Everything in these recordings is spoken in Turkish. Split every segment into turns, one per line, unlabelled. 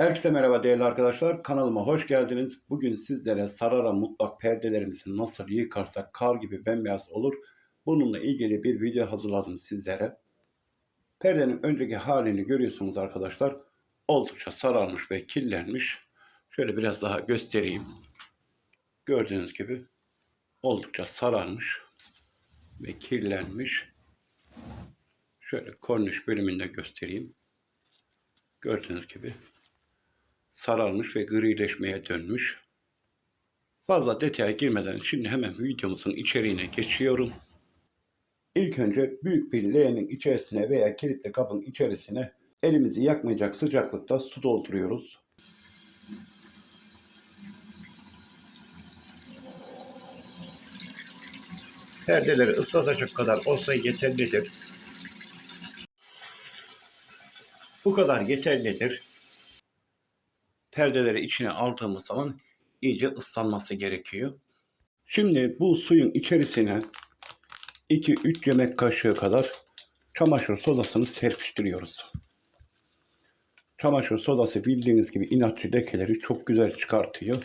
Herkese merhaba değerli arkadaşlar. Kanalıma hoş geldiniz. Bugün sizlere Sarara mutlak perdelerimizi nasıl yıkarsak kar gibi bembeyaz olur. Bununla ilgili bir video hazırladım sizlere. Perdenin önceki halini görüyorsunuz arkadaşlar. Oldukça sararmış ve kirlenmiş. Şöyle biraz daha göstereyim. Gördüğünüz gibi oldukça sararmış ve kirlenmiş. Şöyle korniş bölümünde göstereyim. Gördüğünüz gibi sararmış ve grileşmeye dönmüş. Fazla detaya girmeden şimdi hemen videomuzun içeriğine geçiyorum. İlk önce büyük bir leğenin içerisine veya kilitli kabın içerisine elimizi yakmayacak sıcaklıkta su dolduruyoruz. Perdeleri ıslatacak kadar olsa yeterlidir. Bu kadar yeterlidir perdeleri içine aldığımız zaman iyice ıslanması gerekiyor. Şimdi bu suyun içerisine 2-3 yemek kaşığı kadar çamaşır sodasını serpiştiriyoruz. Çamaşır sodası bildiğiniz gibi inatçı lekeleri çok güzel çıkartıyor.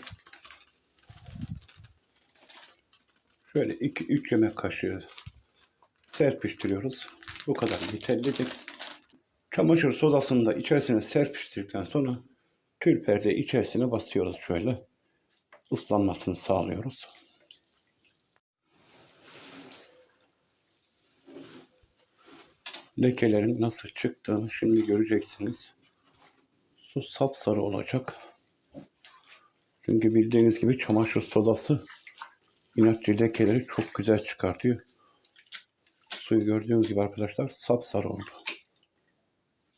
Şöyle 2-3 yemek kaşığı serpiştiriyoruz. Bu kadar yeterlidir. Çamaşır sodasını da içerisine serpiştirdikten sonra tül perde içerisine basıyoruz şöyle. Islanmasını sağlıyoruz. Lekelerin nasıl çıktığını şimdi göreceksiniz. Su sapsarı olacak. Çünkü bildiğiniz gibi çamaşır sodası inatçı lekeleri çok güzel çıkartıyor. Suyu gördüğünüz gibi arkadaşlar sapsarı oldu.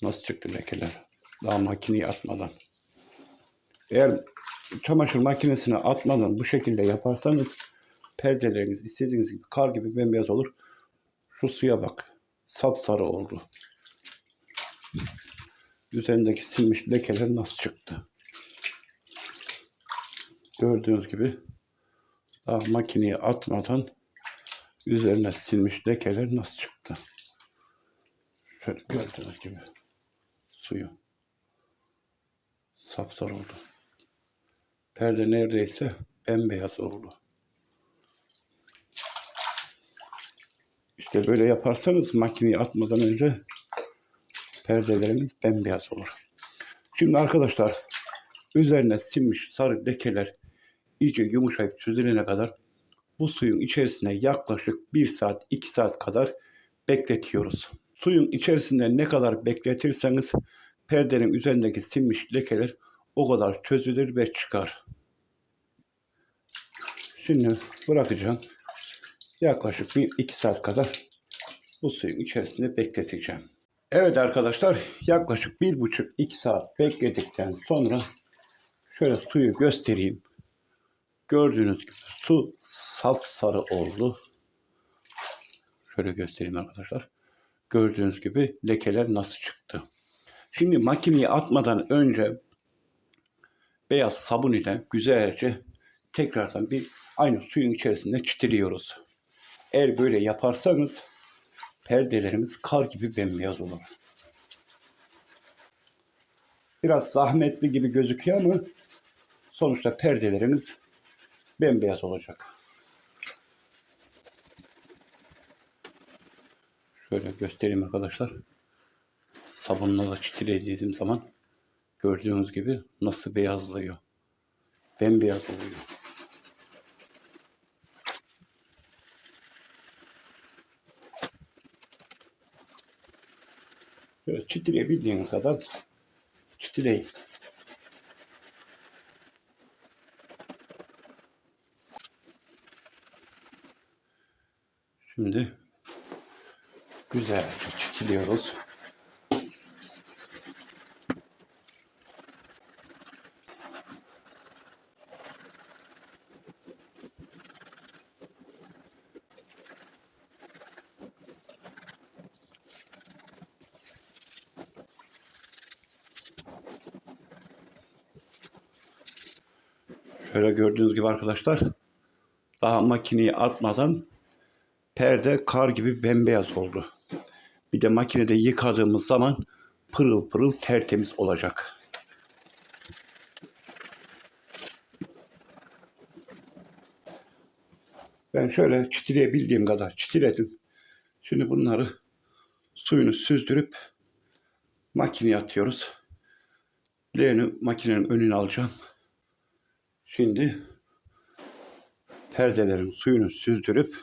Nasıl çıktı lekeler? Daha makineyi atmadan. Eğer çamaşır makinesine atmadan bu şekilde yaparsanız perdeleriniz istediğiniz gibi kar gibi bembeyaz olur. Şu suya bak. Sapsarı oldu. Üzerindeki silmiş lekeler nasıl çıktı? Gördüğünüz gibi daha makineye atmadan üzerine silmiş lekeler nasıl çıktı? Şöyle gördüğünüz gibi suyu sapsarı oldu. Perde neredeyse bembeyaz oldu. İşte böyle yaparsanız makineyi atmadan önce perdeleriniz bembeyaz olur. Şimdi arkadaşlar üzerine sinmiş sarı lekeler iyice yumuşayıp çözülene kadar bu suyun içerisine yaklaşık 1 saat 2 saat kadar bekletiyoruz. Suyun içerisinde ne kadar bekletirseniz perdenin üzerindeki sinmiş lekeler o kadar çözülür ve çıkar. Şimdi bırakacağım. Yaklaşık bir iki saat kadar bu suyun içerisinde bekleteceğim. Evet arkadaşlar yaklaşık bir buçuk iki saat bekledikten sonra şöyle suyu göstereyim. Gördüğünüz gibi su sapsarı oldu. Şöyle göstereyim arkadaşlar. Gördüğünüz gibi lekeler nasıl çıktı. Şimdi makineye atmadan önce beyaz sabun ile güzelce tekrardan bir aynı suyun içerisinde çitiliyoruz. Eğer böyle yaparsanız perdelerimiz kar gibi bembeyaz olur. Biraz zahmetli gibi gözüküyor ama sonuçta perdelerimiz bembeyaz olacak. Şöyle göstereyim arkadaşlar. Sabunla da çitilediğim zaman gördüğünüz gibi nasıl beyazlıyor. Bembeyaz oluyor. Böyle çitileyebildiğiniz kadar çitileyin. Şimdi güzelce çitiliyoruz. Şöyle gördüğünüz gibi arkadaşlar daha makineyi atmadan perde kar gibi bembeyaz oldu. Bir de makinede yıkadığımız zaman pırıl pırıl tertemiz olacak. Ben şöyle çitileyebildiğim kadar çitiledim. Şimdi bunları suyunu süzdürüp makineye atıyoruz. Leğeni makinenin önüne alacağım. Şimdi perdelerin suyunu süzdürüp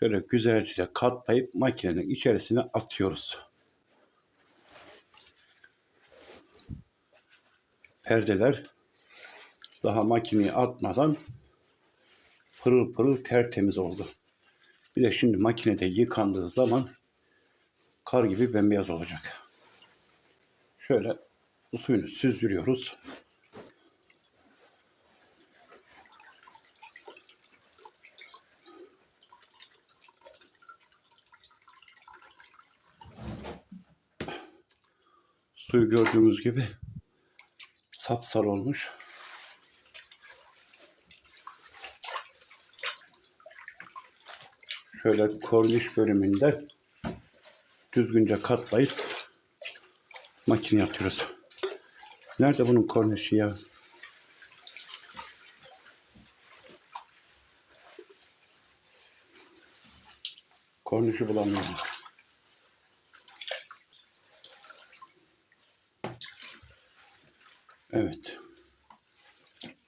şöyle güzelce katlayıp makinenin içerisine atıyoruz. Perdeler daha makineye atmadan pırıl pırıl tertemiz oldu. Bir de şimdi makinede yıkandığı zaman kar gibi bembeyaz olacak. Şöyle suyunu süzdürüyoruz. Suyu gördüğünüz gibi sapsarı olmuş. Şöyle korniş bölümünde düzgünce katlayıp makineye atıyoruz. Nerede bunun kornişi ya? Kornişi bulamıyorum. Evet.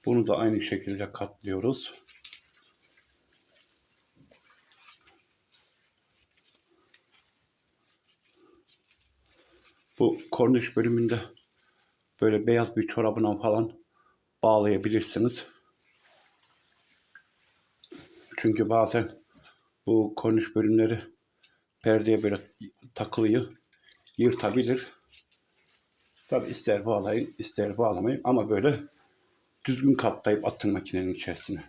Bunu da aynı şekilde katlıyoruz. Bu korniş bölümünde böyle beyaz bir çorabına falan bağlayabilirsiniz. Çünkü bazen bu korniş bölümleri perdeye böyle takılıyor, yırtabilir. Tabi ister bağlayın, ister bağlamayın ama böyle düzgün katlayıp atın makinenin içerisine.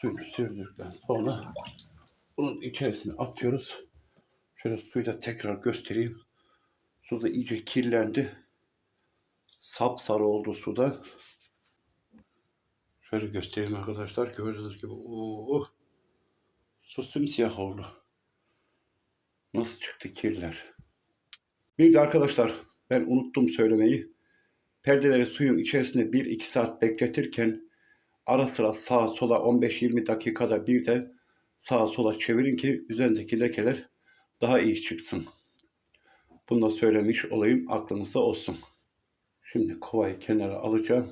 Suyunu sürdükten sonra bunun içerisine atıyoruz. Şöyle suyu da tekrar göstereyim. Su da iyice kirlendi. Sapsarı oldu suda. Şöyle göstereyim arkadaşlar. Gördüğünüz gibi oo, su simsiyah oldu. Nasıl çıktı kirler? Bir de arkadaşlar ben unuttum söylemeyi. Perdeleri suyun içerisinde 1-2 saat bekletirken ara sıra sağa sola 15-20 dakikada bir de sağa sola çevirin ki üzerindeki lekeler daha iyi çıksın. Bunu da söylemiş olayım aklınızda olsun. Şimdi kovayı kenara alacağım.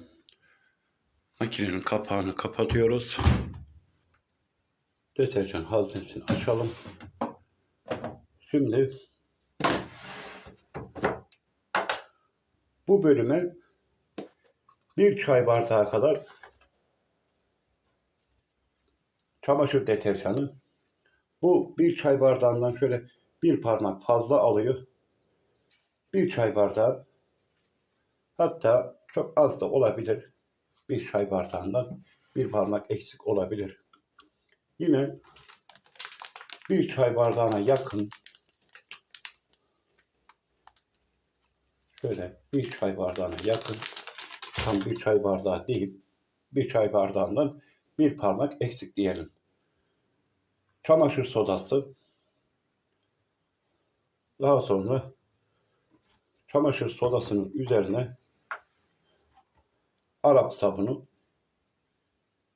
Makinenin kapağını kapatıyoruz. Deterjan haznesini açalım. Şimdi bu bölüme bir çay bardağı kadar çamaşır deterjanı. Bu bir çay bardağından şöyle bir parmak fazla alıyor. Bir çay bardağı hatta çok az da olabilir. Bir çay bardağından bir parmak eksik olabilir. Yine bir çay bardağına yakın şöyle bir çay bardağına yakın tam bir çay bardağı değil bir çay bardağından bir parmak eksik diyelim. Çamaşır sodası daha sonra çamaşır sodasının üzerine Arap sabunu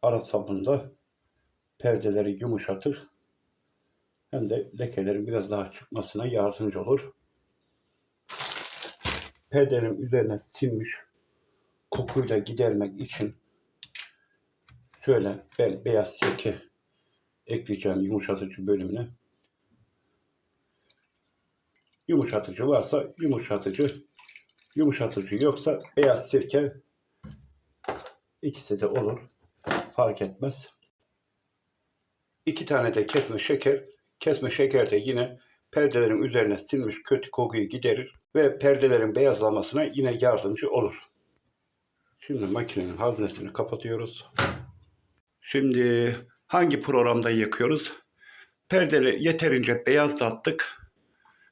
Arap sabunu da perdeleri yumuşatır hem de lekelerin biraz daha çıkmasına yardımcı olur. Perdenin üzerine sinmiş kokuyu da gidermek için şöyle ben beyaz sirke ekleyeceğim yumuşatıcı bölümüne. Yumuşatıcı varsa yumuşatıcı, yumuşatıcı yoksa beyaz sirke ikisi de olur. Fark etmez. İki tane de kesme şeker. Kesme şeker de yine perdelerin üzerine sinmiş kötü kokuyu giderir ve perdelerin beyazlamasına yine yardımcı olur. Şimdi makinenin haznesini kapatıyoruz. Şimdi hangi programda yakıyoruz? Perdeleri yeterince beyazlattık.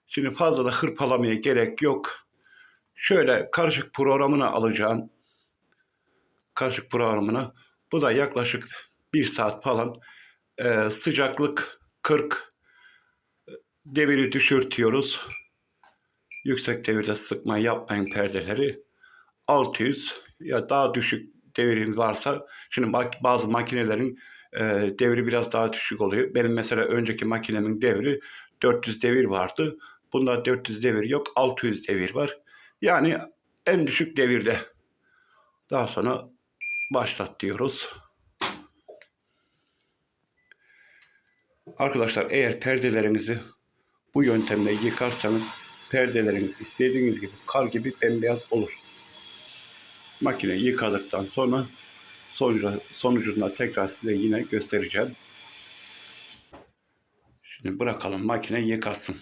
Şimdi fazla da hırpalamaya gerek yok. Şöyle karışık programına alacağım. Karışık programına. Bu da yaklaşık bir saat falan. Ee, sıcaklık 40. Deviri düşürtüyoruz. Yüksek devirde sıkma yapmayın perdeleri. 600 ya daha düşük devirin varsa şimdi bazı makinelerin e, devri biraz daha düşük oluyor. Benim mesela önceki makinemin devri 400 devir vardı. Bunda 400 devir yok 600 devir var. Yani en düşük devirde. Daha sonra başlat diyoruz. Arkadaşlar eğer perdelerinizi bu yöntemle yıkarsanız perdeleriniz istediğiniz gibi kar gibi bembeyaz olur. Makine yıkadıktan sonra sonucu, sonucunda tekrar size yine göstereceğim. Şimdi bırakalım makine yıkasın.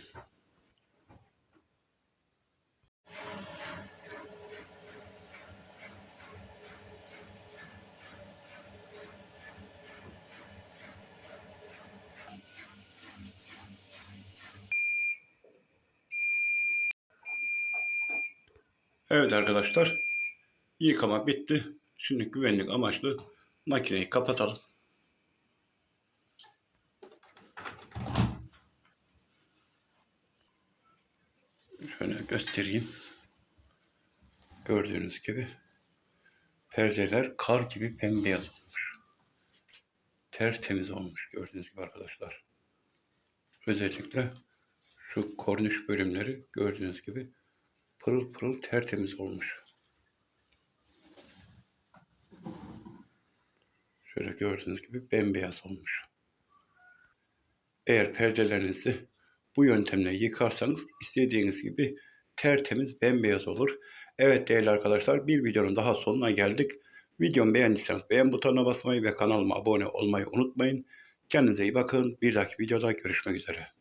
Evet arkadaşlar. Yıkama bitti. Şimdi güvenlik amaçlı makineyi kapatalım. Şöyle göstereyim. Gördüğünüz gibi perdeler kar gibi bembeyaz olmuş. Tertemiz olmuş gördüğünüz gibi arkadaşlar. Özellikle şu korniş bölümleri gördüğünüz gibi pırıl pırıl tertemiz olmuş. Şöyle gördüğünüz gibi bembeyaz olmuş. Eğer perdelerinizi bu yöntemle yıkarsanız istediğiniz gibi tertemiz bembeyaz olur. Evet değerli arkadaşlar bir videonun daha sonuna geldik. Videomu beğendiyseniz beğen butonuna basmayı ve kanalıma abone olmayı unutmayın. Kendinize iyi bakın. Bir dahaki videoda görüşmek üzere.